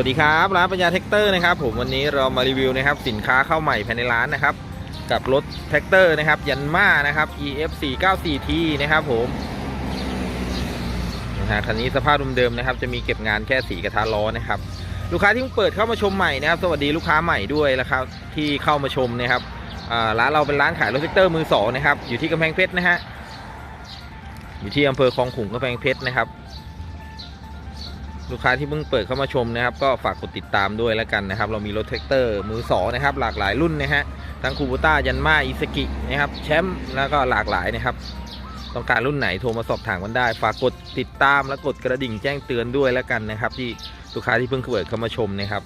สวัสดีครับ ร้านปัญญาแท็กเตอร์นะครับ ผมวันนี้เรามารีวิวนะครับ สินค้าเข้าใหม่ภายในร้านนะครับ กับรถแท็กเตอร์นะครับ ยันมานะครับ EF 4 9 4 T นะครับผมนะฮะคันนี้สภาพเดิมๆนะครับ จะมีเก็บงานแค่สีกระทะล้อนะครับ ลูกค้าที่เพิ่งเปิดเข้ามาชมใหม่นะครับ สวัสดีลูกค้าใหม่ด้วยนะครับ ที่เข้ามาชมนะครับร้านเราเป็นร้านขายรถแท็กเตอร์มือสองนะครับ อยู่ที่กำแพงเพชรนะฮะอยู่ที่อำเภอคลองขุงกำแพงเพชรนะครับ ลูกค้าที่เพิ่งเปิดเข้ามาชมนะครับ ก็ฝากกดติดตามด้วยแล้วกันนะครับ เรามีรถแท็กเตอร์มือสองนะครับ หลากหลายรุ่นนะฮะทั้งคูบูต้ายันมาอิสกินะครับแชมป์แล้วก็หลากหลายนะครับ ต้องการรุ่นไหนโทรมาสอบถามกันได้ ฝากกดติดตามและกดกระดิ่งแจ้งเตือนด้วยแล้วกันนะครับ ที่ลูกค้าที่เพิ่งเปิดเข้ามาชมนะครับ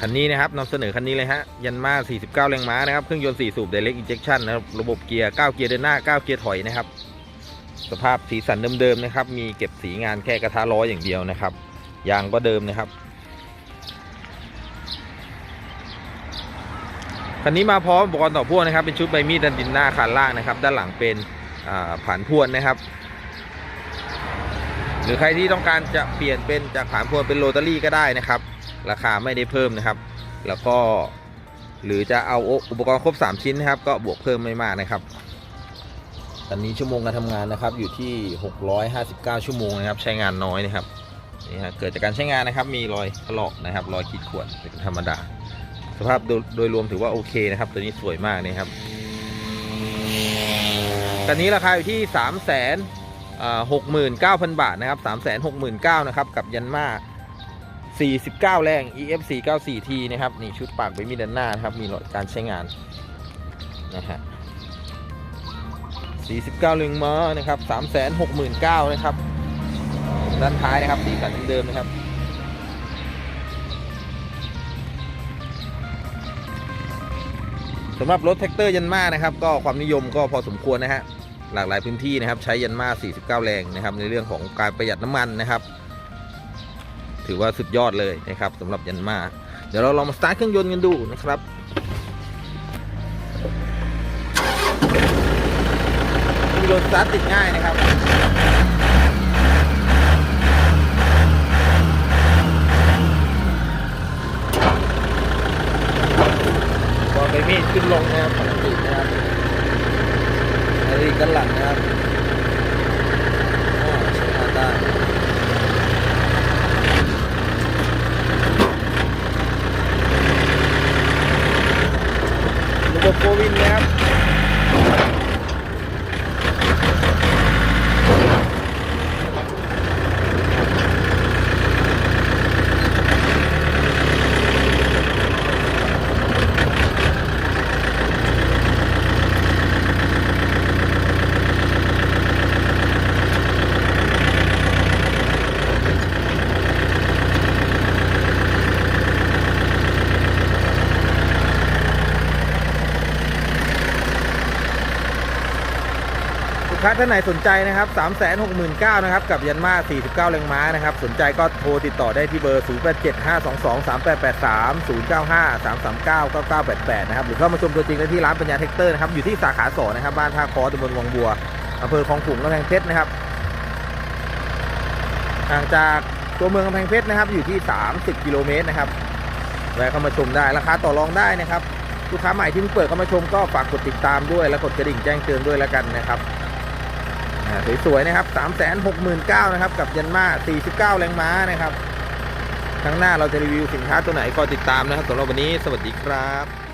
คันนี้นะครับนำเสนอคันนี้เลยฮะยันมา49 แรงม้านะครับ เครื่องยนต์ 4 สูบ Direct Injection นะครับ ระบบเกียร์ 9 เกียร์เดินหน้า 9 เกียร์ถอยนะครับ สภาพสีสันเดิมๆนะครับ มีเก็บสีงานแค่กระทะล้ออย่างเดียวนะครับ ยางก็เดิมนะครับคันนี้มาพร้อมอุปกรณ์ต่อพ่วงนะครับ เป็นชุดใบมีดดันดินหน้าคานล่างนะครับ ด้านหลังเป็นอ่าผานพ่วนนะครับ หรือใครที่ต้องการจะเปลี่ยนเป็นจากผานพ่วนเป็นโรตารี่ก็ได้นะครับ ราคาไม่ได้เพิ่มนะครับ แล้วก็หรือจะเอาอุปกรณ์ครบ 3 ชิ้นนะครับ ก็บวกเพิ่มไม่มากนะครับ ตอนนี้ชั่วโมงการทำงานนะครับอยู่ที่ 659 ชั่วโมงนะครับ ใช้งานน้อยนะครับนี่ฮะเกิดจากการใช้งานนะครับมีรอยถลอกนะครับ รอยขีดข่วนเป็นธรรมดา สภาพโดยรวมถือว่าโอเคนะครับ ตัวนี้สวยมากนะครับคันนี้ราคาอยู่ที่ 3 6 9 0 0 0 บาทนะครับ 3 6 9 0 0 0นะครับกับยันมา49 แรง EF 494 T นะครับนี่ชุดปากไปมีด้านหน้านะครับมีหลอดการใช้งานนะฮะ 49เรืองม้านะครับ369,000นะครับด้านท้ายนะครับสีสันเดิมนะครับสำหรับรถแท็กเตอร์ยันมานะครับ ก็ความนิยมก็พอสมควรนะฮะหลากหลายพื้นที่นะครับ ใช้ยันมา 49 แรงนะครับ ในเรื่องของการประหยัดน้ำมันนะครับ ถือว่าสุดยอดเลยนะครับสำหรับยันมา เดี๋ยวเราลองมาสตาร์ทเครื่องยนต์กันดูนะครับ ยนต์สตาร์ทติดง่ายนะครับก็ไปมีดขึ้นลงนะครับปกตินะครับอันนี้กันหลังนะครับอ๋อใช้งานได้ระบบโฟวินนะครับ ลูกค้าท่านไหนสนใจนะครับ3 6 9 0 0 0นะครับ กับยันมา49 แรงม้านะครับ สนใจก็โทรติดต่อได้ที่เบอร์ 0 8 7 5 2 2 3 8 8 3 0 9 5 3 3 9 9 9 8 8 นะครับ หรือเข้ามาชมตัวจริงได้ที่ร้านปัญญาเทคเตอร์นะครับ อยู่ที่สาขาสองนะครับ บ้านท่าคอตำบลวังบัวอำเภอคลองขุงกำแพงเพชรนะครับห่างจากตัวเมืองกำแพงเพชรนะครับ อยู่ที่ 30 กิโลเมตรนะครับแวะเข้ามาชมได้ ราคาต่อรองได้นะครับลูกค้าใหม่ที่เพิ่งเปิดเข้ามาชมก็ฝากกดติดตามด้วย และกดกระดิ่งแจ้งเตือนด้วยแล้วกันนะครับ สวยๆนะครับ3 6 9 0 0 0นะครับ กับยันมา49 แรงม้านะครับ ครั้งหน้าเราจะรีวิวสินค้าตัวไหนก็ติดตามนะครับสำหรับวันนี้ สวัสดีครับ